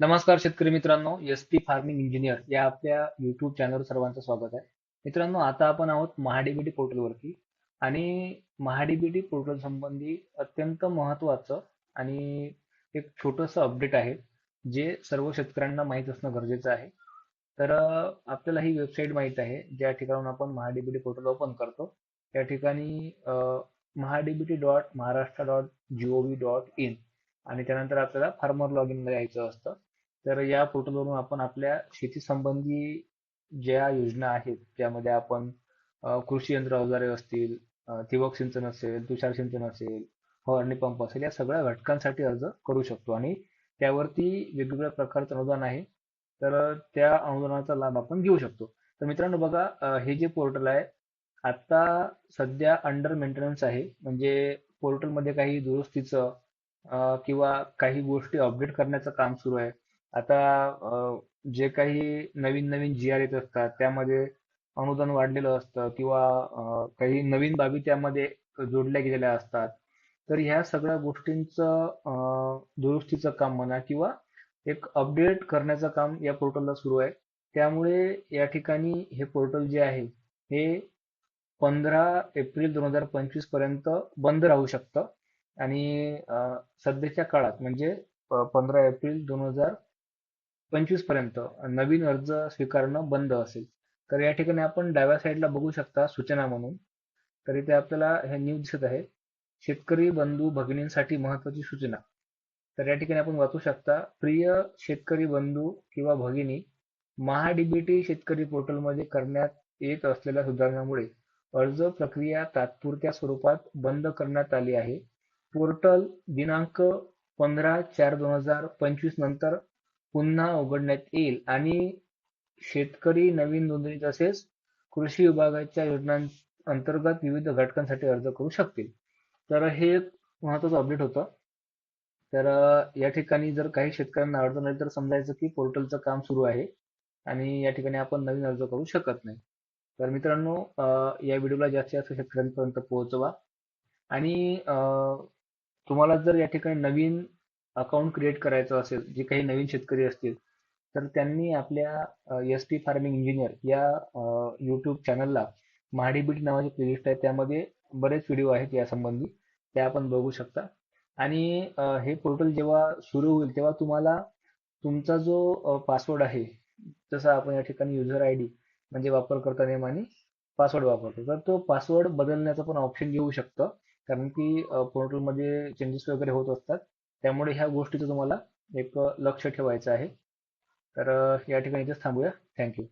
नमस्कार शेतकरी मित्रांनो एस पी फार्मिंग इंजिनियर या आपल्या युट्यूब चॅनलवर सर्वांचं स्वागत आहे. मित्रांनो आता आपण आहोत महाडीबीटी पोर्टलवरती आणि महाडीबीटी पोर्टल संबंधी अत्यंत महत्वाचं आणि एक छोटंसं अपडेट आहे जे सर्व शेतकऱ्यांना माहीत असणं गरजेचं आहे. तर आपल्याला ही वेबसाईट माहीत आहे ज्या ठिकाणून आपण महाडीबीटी पोर्टल ओपन करतो. त्या ठिकाणी MahaDBT dot Maharashtra dot G O V dot in आणि त्यानंतर आपल्याला फार्मर लॉग इनला यायचं असतं. तर या पोर्टलवरून आपण आपल्या शेती संबंधी ज्या योजना आहेत त्यामध्ये आपण अ, कृषी यंत्र अवजारे असतील अ, ठिबक सिंचन असेल तुषार सिंचन असेल फवारणी पंप असेल या सगळ्या घटकांसाठी अर्ज करू शकतो. आणि त्यावरती वेगवेगळ्या प्रकारचं अनुदान आहे तर त्या अनुदानाचा लाभ आपण घेऊ शकतो. तर मित्रांनो बघा अ, हे जे पोर्टल आहे आता सध्या अंडर मेंटेनन्स आहे. म्हणजे पोर्टलमध्ये काही दुरुस्तीचं अ, किंवा काही गोष्टी अपडेट करण्याचं काम सुरू आहे. आता जे काही नवीन नवीन जी आर येत असतात त्यामध्ये अनुदान वाढलेलं असतं किंवा काही नवीन बाबी त्यामध्ये जोडल्या गेलेल्या असतात. तर ह्या सगळ्या गोष्टींचं दुरुस्तीचं काम म्हणा किंवा एक अपडेट करण्याचं काम या पोर्टलला सुरू आहे. त्यामुळे या ठिकाणी हे पोर्टल जे आहे हे पंधरा एप्रिल दोन हजार पंचवीसपर्यंत बंद राहू शकतं. आणि सध्याच्या काळात म्हणजे पंधरा एप्रिल दोन हजार पंचवीसपर्यंत नवीन अर्ज स्वीकारणं बंद असेल. तर या ठिकाणी आपण डाव्या साईडला बघू शकता सूचना म्हणून. तर इथे आपल्याला हे न्यूज दिसत आहे. शेतकरी बंधू भगिनींसाठी महत्वाची सूचना. तर या ठिकाणी आपण वाचू शकता प्रिय शेतकरी बंधू किंवा भगिनी महाडीबीटी शेतकरी पोर्टलमध्ये करण्यात येत असलेल्या सुधारणामुळे अर्ज प्रक्रिया तात्पुरत्या स्वरूपात बंद करण्यात आली आहे. पोर्टल दिनांक पंधरा चार दोन हजार पंचवीस नंतर पुन्हा उघडण्यात येईल. आणि शेतकरी नवीन नोंदणी तसेच कृषी विभागाच्या योजनांअंतर्गत विविध घटकांसाठी अर्ज करू शकतील. तर हे एक महत्वाचं अपडेट होतं. तर या ठिकाणी जर काही शेतकऱ्यांना अडचण आली तर समजायचं की पोर्टलचं काम सुरू आहे. आणि या ठिकाणी आपण नवीन अर्ज करू शकत नाही. तर मित्रांनो या व्हिडिओला जास्तीत जास्त शेतकऱ्यांपर्यंत पोहोचवा. आणि तुम्हाला जर या ठिकाणी नवीन अकाउंट क्रिएट करायचं असेल जे काही नवीन शेतकरी असतील तर त्यांनी आपल्या एस टी फार्मिंग इंजिनियर या यूट्यूब चॅनलला महाडीबीटी नावाची प्लेलिस्ट आहे. त्यामध्ये बरेच व्हिडिओ आहेत यासंबंधी. त्या आपण बघू शकता. आणि हे पोर्टल जेव्हा सुरू होईल तेव्हा तुम्हाला तुमचा जो पासवर्ड आहे जसं आपण या ठिकाणी युजर आय डी म्हणजे वापरकर्ता नेम आणि पासवर्ड वापरतो तर तो पासवर्ड बदलण्याचं पण ऑप्शन येऊ शकतं. कारण की पोर्टलमध्ये चेंजेस वगैरे होत असतात. त्यामुळे ह्या गोष्टीचं तुम्हाला एक लक्ष ठेवायचं आहे. तर या ठिकाणी इथेच थांबूया. थँक्यू